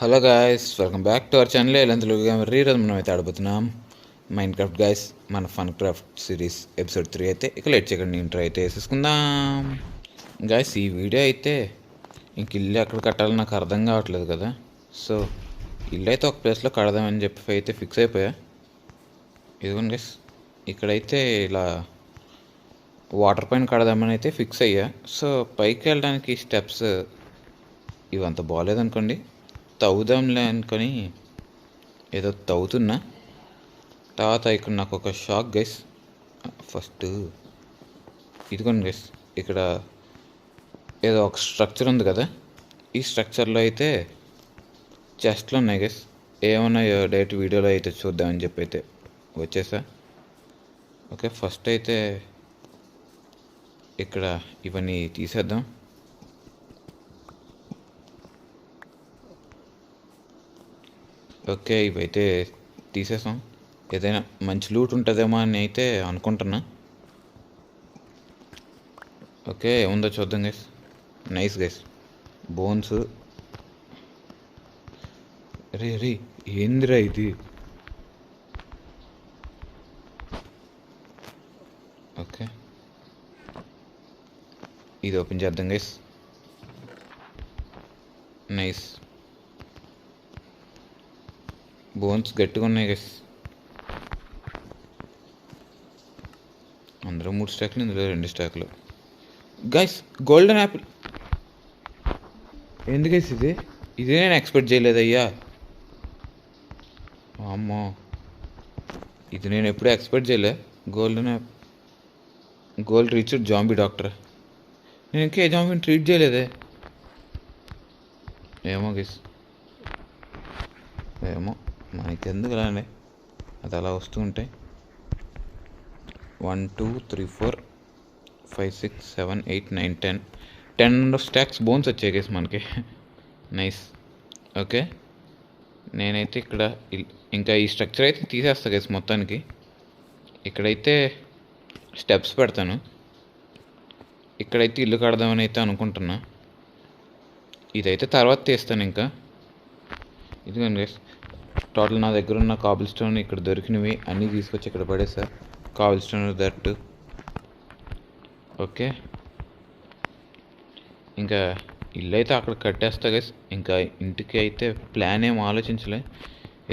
Hello guys welcome back to our channel ఎలా ఈరోజు మనం అయితే ఆడబోతున్నాం మైండ్ క్రాఫ్ట్ గాయస్ మన fun craft series episode three అయితే ఇక లేట్ చేయకండి ఇంటర్ అయితే వేసేసుకుందాం గాయస్ ఈ వీడియో అయితే ఇంక ఇల్లు ఎక్కడ కట్టాలో నాకు అర్థం కావట్లేదు కదా. సో ఇల్లు అయితే ఒక ప్లేస్లో కడదామని చెప్పి అయితే ఫిక్స్ అయిపోయా. ఇదిగోండి గైస్ ఇక్కడైతే ఇలా వాటర్ పైన కడదామని అయితే ఫిక్స్ అయ్యా. సో పైకి వెళ్ళడానికి స్టెప్స్ ఇవంత బాగాలేదనుకోండి తవ్వుదాంలే అనుకొని ఏదో తవ్వుతున్నా. తర్వాత ఇక్కడ నాకు ఒక షాక్ గైస్. ఫస్ట్ ఇదిగోండి గైస్ ఇక్కడ ఏదో ఒక స్ట్రక్చర్ ఉంది కదా. ఈ స్ట్రక్చర్లో అయితే చెస్ట్లు ఉన్నాయి గైస్. ఏమన్నాయో డైరెక్ట్ వీడియోలో అయితే చూద్దామని చెప్పి అయితే వచ్చేసా. ఓకే ఫస్ట్ అయితే ఇక్కడ ఇవన్నీ తీసేద్దాం. ఓకే ఇవైతే తీసేసాం. ఏదైనా మంచి లూట్ ఉంటుందేమో అని అయితే అనుకుంటున్నా. ఓకే ఏముందో చూద్దాం గైస్ నైస్ గైస్ బోన్స్ రే రే ఏందిరా ఇది? ఓకే. ఇది ఓపెన్ చేద్దాం గైస్ నైస్ బోన్స్ గట్టిగా ఉన్నాయి గైస్ అందులో మూడు స్టాక్లు ఇందులో రెండు స్టాక్లు. గైస్ గోల్డెన్ యాపిల్ ఎందుకు ఇది? ఇదే నేను ఎక్స్పెక్ట్ చేయలేదయ్యా అమ్మో ఇది నేను ఎప్పుడూ ఎక్స్పెక్ట్ చేయలే. Golden apple gold reach zombie doctor నేను ఇంకా ఏ జాంబీని ట్రీట్ చేయలేదే. ఏమో గైస్ ఏమో. మనకెందుకు రాండి అది అలా వస్తూ ఉంటాయి one two three four five six seven eight nine ten. Ten stacks bones వచ్చాయి కేసు మనకి. నైస్ ఓకే నేనైతే ఇక్కడ ఇంకా ఈ స్ట్రక్చర్ అయితే తీసేస్తా కేసు మొత్తానికి. ఇక్కడైతే స్టెప్స్ పెడతాను. ఇక్కడైతే ఇల్లు కడదామని అయితే అనుకుంటున్నా. ఇదైతే తర్వాత తీస్తాను ఇంకా. ఇదిగోండి గైస్ టోటల్ నా దగ్గర ఉన్న కాబుల్ స్టోన్ ఇక్కడ దొరికినవి అన్నీ తీసుకొచ్చి ఇక్కడ పడేసా. Cobblestone that. ఓకే. ఇంకా ఇల్లు అయితే అక్కడ కట్టేస్తా గైస్ ఇంకా ఇంటికి అయితే ప్లాన్ ఏం ఆలోచించలే.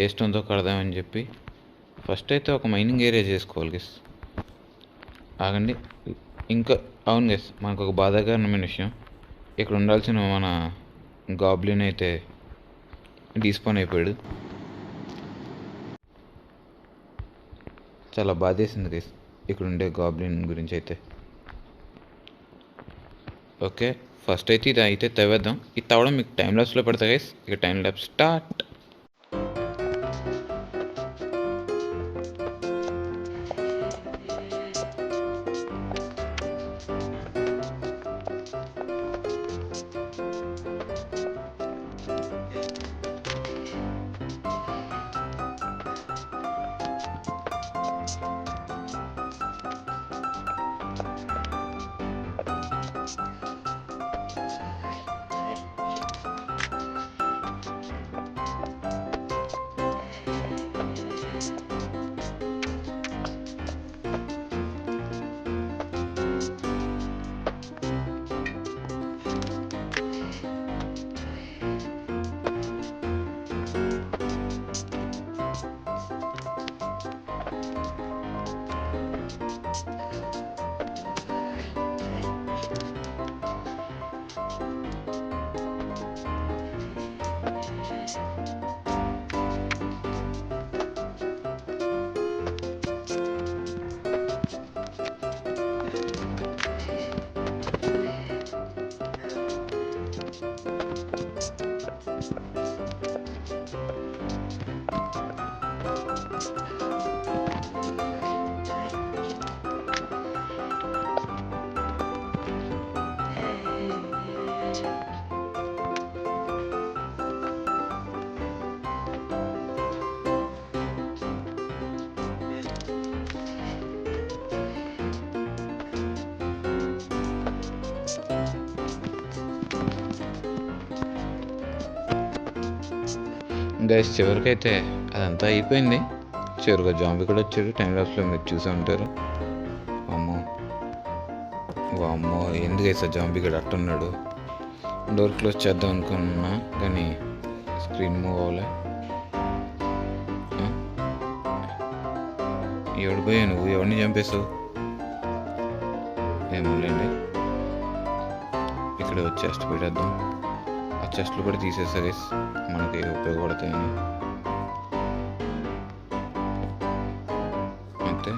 ఏ స్టోన్తో కడదామని చెప్పి. ఫస్ట్ అయితే ఒక మైనింగ్ ఏరియా చేసుకోవాలి గెస్ ఆగండి. ఇంకా అవును గెస్ మనకు ఒక బాధాకరమైన విషయం. ఇక్కడ ఉండాల్సిన మన గాబ్లిన్ అయితే డిస్పోన్ అయిపోయాడు. చాలా బాధేసింది గైస్ ఇక్కడ ఉండే గాబ్లిన్ గురించి అయితే ఓకే ఫస్ట్ అయితే ఇది అయితే తవ్వేద్దాం. ఇది తవ్వడం మీకు టైం ల్యాబ్స్లో పెడతా గైస్ ఇక టైం ల్యాబ్ స్టార్ట్ గైస్ చివరికైతే అదంతా అయిపోయింది. చివరిగా జాంబీ కూడా వచ్చాడు. టైం లాప్స్లో మీరు చూసే ఉంటారు. అమ్మో వామ్మో ఎందుకు వేసా జాంబీ కూడా అట్టున్నాడు డోర్ క్లోజ్ చేద్దాం అనుకున్నా కానీ స్క్రీన్ మూవ్ అవ్వలే. ఎవడు పోయా నువ్వు? ఎవరిని చంపేసావు ఏమోలేండి ఇక్కడ చెస్ట్ పెట్టేద్దాం చెస్ట్లు కూడా తీసేస్తారు మనకి ఉపయోగపడతాయని. అంతే.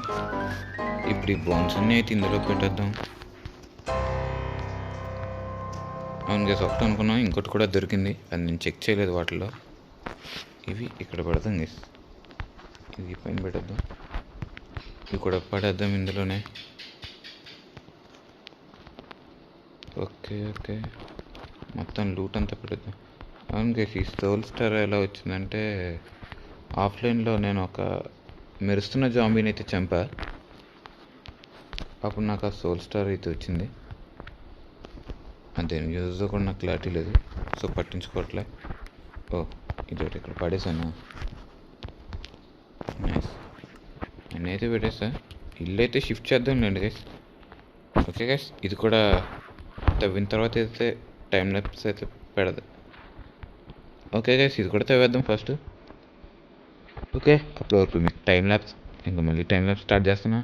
ఇప్పుడు ఈ బోన్స్ అన్నీ అయితే ఇందులో పెట్టేద్దాం. అవును గేస్ ఒకటి అనుకున్నాం ఇంకోటి కూడా దొరికింది. అది నేను చెక్ చేయలేదు వాటిలో ఇవి ఇక్కడ పెడదాం గేస్ ఇది పైన పెట్టేద్దాం. ఇవి కూడా పడేద్దాం ఇందులోనే. Okay okay. మొత్తం లూట్ అంతా పెడదాం అవును గేస్ ఈ సోల్ స్టార్ ఎలా వచ్చిందంటే ఆఫ్లైన్లో నేను ఒక మెరుస్తున్న జాంబీని అయితే చంపా. అప్పుడు నాకు ఆ సోల్ స్టార్ అయితే వచ్చింది. అంతే యూజ్ కూడా నాకు క్లారిటీ లేదు. సో పట్టించుకోవట్లే. ఓ ఇది ఒకటి ఇక్కడ పడేసాను నైస్ నేనైతే పెట్టేసా ఇల్లు అయితే షిఫ్ట్ చేద్దాం లేండి గైస్. ఓకే గైస్ ఇది కూడా తవ్విన తర్వాత అయితే టైం ల్యాప్స్ అయితే పెడదు. ఓకే గైస్ ఇది కూడా తవ్వేద్దాం ఫస్ట్ ఓకే అప్పటి వరకు మీకు టైం ల్యాప్స్ ఇంకా మళ్ళీ టైం ల్యాప్స్ స్టార్ట్ చేస్తున్నా.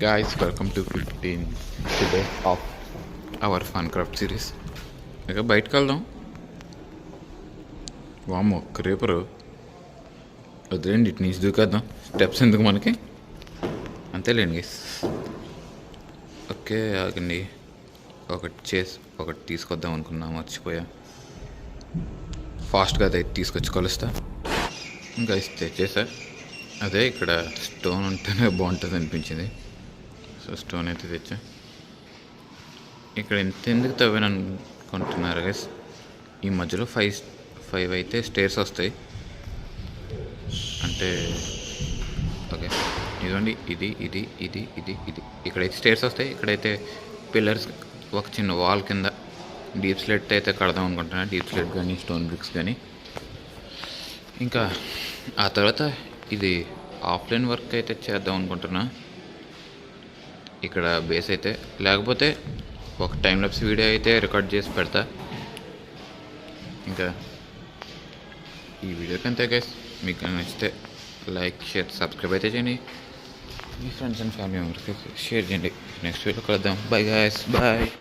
guys welcome to 15 day of our Funcraft craft series ఇక బయటకు వెళ్దాం. వామ్మో క్రేపరు. వదిలేండి ఇటు నుంచి దూకేద్దాం. స్టెప్స్ ఎందుకు మనకి? అంతేలేండి గైస్ ఓకే ఆగండి. ఒకటి చేసి ఒకటి తీసుకొద్దాం అనుకున్నా మర్చిపోయా. ఫాస్ట్గా అయితే తీసుకొచ్చి కలుస్తా. ఇంకా ఇస్తే చేసా. అదే ఇక్కడ స్టోన్ ఉంటేనే బాగుంటుంది అనిపించింది. సో స్టోన్ అయితే తెచ్చా. ఇక్కడ ఎంత ఎందుకు తవ్వాను అనుకుంటున్నారు గైస్ ఈ మధ్యలో ఫైవ్ ఫైవ్ అయితే స్టేర్స్ వస్తాయి. అంటే ఓకే. ఇదిగోండి ఇది ఇది ఇది ఇది ఇది. ఇక్కడైతే స్టేర్స్ వస్తాయి ఇక్కడైతే పిల్లర్స్ ఒక చిన్న వాల్ కింద డీప్ స్లెట్ అయితే కడదాం అనుకుంటున్నా. డీప్ స్లెట్ కానీ స్టోన్ బ్రిక్స్ కానీ ఇంకా ఆ తర్వాత ఇది ఆఫ్లైన్ వర్క్ అయితే చేద్దాం అనుకుంటున్నా. ఇక్కడ బేస్ అయితే. లేకపోతే ఒక టైం లెప్స్ వీడియో అయితే రికార్డ్ చేసి పెడతా. ఇంకా ఈ వీడియోకి అంతే గైస్ మీకు నచ్చితే లైక్ షేర్ సబ్స్క్రైబ్ అయితే చేయండి. మీ ఫ్రెండ్స్ అండ్ ఫ్యామిలీ మెంబర్స్కి షేర్ చేయండి. నెక్స్ట్ వీడియో కలుద్దాం. Bye guys bye